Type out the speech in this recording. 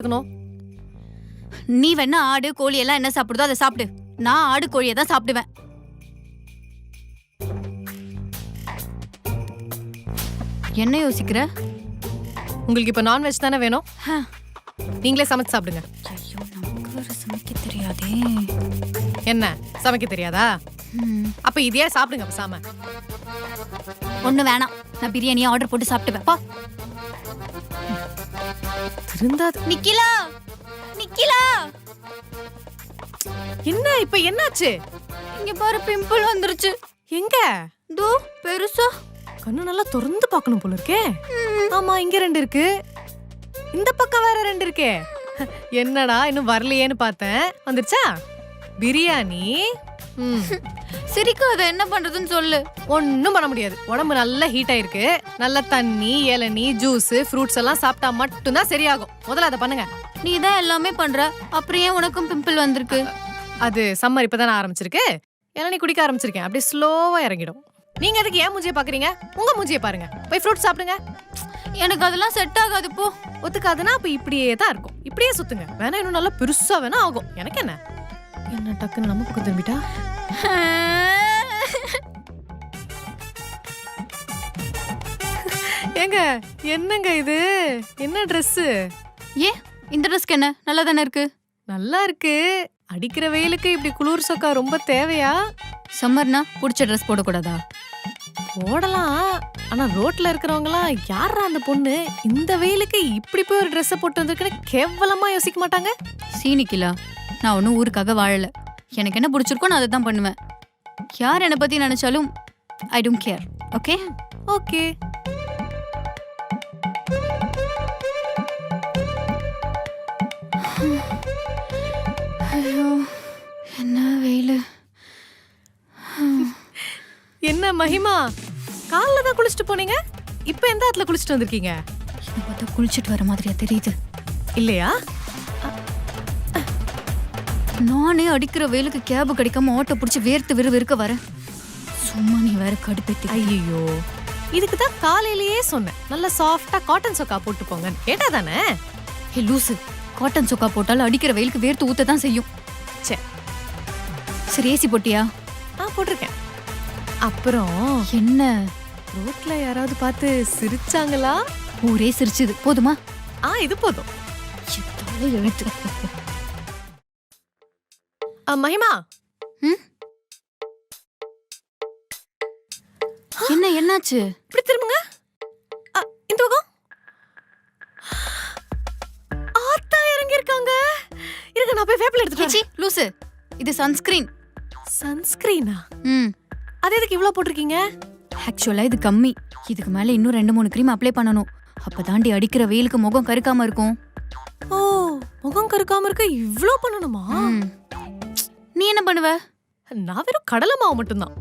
இருக்கணும் நீ வேணா ஆடு கோழி எல்லாம் என்ன சாப்பிடுதோ அதை சாப்பிடு. நான் ஆடு கோழியை தான் சாப்பிடுவேன். என்ன யோசிக்கிற? உங்களுக்கு இப்ப நான்வெஜ் தானே வேணும். நீங்களே சமைச்சு சாப்பிடுங்க. ஐயோ நமக்கு வேற சமைக்க தெரியாதே. என்ன? சமைக்க தெரியாதா? அப்ப இதையே சாப்பிடுங்க பேசாம ஒண்ணு வேணாம். நான் பிரியாணியை ஆர்டர் போட்டு சாப்பிட்டுவேன் பா. திருந்தாது நிக்கிலா! நிக்கிலா! என்ன இப்ப என்னாச்சு? இங்க பாரு பிம்பிள் வந்துருச்சு. எங்க? தோ பெருசா. கண்ணு நல்லா திறந்து பார்க்கணும் போல இருக்கே. ஆமா இங்க ரெண்டு இருக்கு. இந்த பக்கம் வேற ரெண்டு இருக்கே. என்னடா இன்னும் வரலையேன்னு பார்த்தேன். வந்துருச்சா? பிரியாணி. சிரிக்காத என்ன பண்றதுன்னு சொல்லு. ஒன்றும் பண்ண முடியாது. உடம்பு நல்லா ஹீட் ஆயிருக்கு. நல்ல தண்ணி இளநீ ஜூஸ் ஃப்ரூட்ஸ் எல்லாம் சாப்பிட்டா மட்டும்தான் சரியாகும். முதல்ல அதை பண்ணுங்க. நீ தான் எல்லாமே பண்ற. அப்புறம் ஏன் உனக்கும் பிம்பிள் வந்திருக்கு? அது சம்மர் இப்பதானே ஆரம்பிச்சிருக்கு. இளநீ குடிக்க ஆரம்பிச்சிருக்கேன். அப்படியே ஸ்லோவா இறங்கிடும். நீங்க எதுக்கு ஏன் மூஞ்சியை பாக்குறீங்க? உங்க மூஞ்சியை பாருங்க. போய் ஃப்ரூட் சாப்பிடுங்க. எனக்கு அதெல்லாம் செட் ஆகாது போ. ஒத்துக்காதுன்னா அப்ப இப்படியே தான் இருக்கும். இப்படியே சுத்துங்க. வேணா இன்னும் நல்லா பெருசா வேணா ஆகும். எனக்கு என்ன? என்ன டக்குன்னு நம்ம பக்கம் திரும்பிட்டா? ஏங்க என்னங்க இது? என்ன Dress ஏ இந்த ட்ரெஸ்க்கு என்ன? நல்லா தானே இருக்கு? நல்லா இருக்கு. அடிக்கிற வெயிலுக்கு இப்படி குளிர் சொக்கா ரொம்ப தேவையா? சம்மர்னா பிடிச்ச ட்ரெஸ் போடக்கூடாதா? போடலாம். ஆனா ரோட்ல இருக்கிறவங்கலாம் யாரா அந்த பொண்ணு? இந்த வெயிலுக்கு இப்படி போய் ஒரு Dress-அ போட்டு வந்திருக்குன்னு கேவலமா யோசிக்க மாட்டாங்க? சீனிக்கிலா. நான் ஒன்றும் ஊருக்காக வாழல. எனக்கு என்ன பிடிச்சிருக்கோ நான் அதை தான் பண்ணுவேன். யார் என்னை பத்தி நினைச்சாலும் I don't care okay okay என்ன வெயில். என்ன மகிமா? காலைல தான் குளிச்சுட்டு போனீங்க? இப்போ எந்த இடத்துல குளிச்சுட்டு வந்திருக்கீங்க? பார்த்தா குளிச்சுட்டு வர மாதிரியா தெரியுது. இல்லையா? நானே அடிக்கிற வெயிலுக்கு கேப் கிடைக்காம ஆட்டோ பிடிச்சி வேர்த்து விறு வெறுக்க வரேன். சும்மா நீ வேற கடுப்பேத்தி ஐயோ இதுக்கு தான் காலையிலேயே சொன்னேன். நல்ல சாஃப்டா காட்டன் சொக்கா போட்டு போங்கன்னு கேட்டா தானே ஹே லூசு. காட்டன் சொக்கா போட்டாலும் அடிக்கிற வெயிலுக்கு வேர்த்து ஊத்த தான் செய்யும். சே. சரி ஏசி போட்டியா? ஆ போட்டிருக்கேன். அப்புறம் என்ன? ரோட்ல யாராவது பார்த்து சிரிச்சாங்களா? ஊரே சிரிச்சுது. போதுமா? ஆ இது போதும். எழுத்து மகிமா? என்ன என்னாச்சு? இப்படி திரும்புங்க. இந்த பக்கம். ஆத்தா இறங்கி இருக்காங்க இருங்க நான் போய் வேப்பில எடுத்துட்டு லூசு. இது சன்ஸ்கிரீன். சன்ஸ்கிரீனா? ம். அது எதுக்கு இவ்ளோ போட்டிருக்கீங்க? ஆக்சுவலா இது கம்மி. இதுக்கு மேல இன்னும் ரெண்டு மூணு க்ரீம் அப்ளை பண்ணணும். அப்பதாண்டி அடிக்கிற வெயிலுக்கு முகம் கருக்காம இருக்கும். ஓ முகம் கருக்காம இருக்க இவ்ளோ பண்ணணுமா? என்ன பண்ணுவ? நான் வெறும் கடலை மாவு மட்டும்தான்.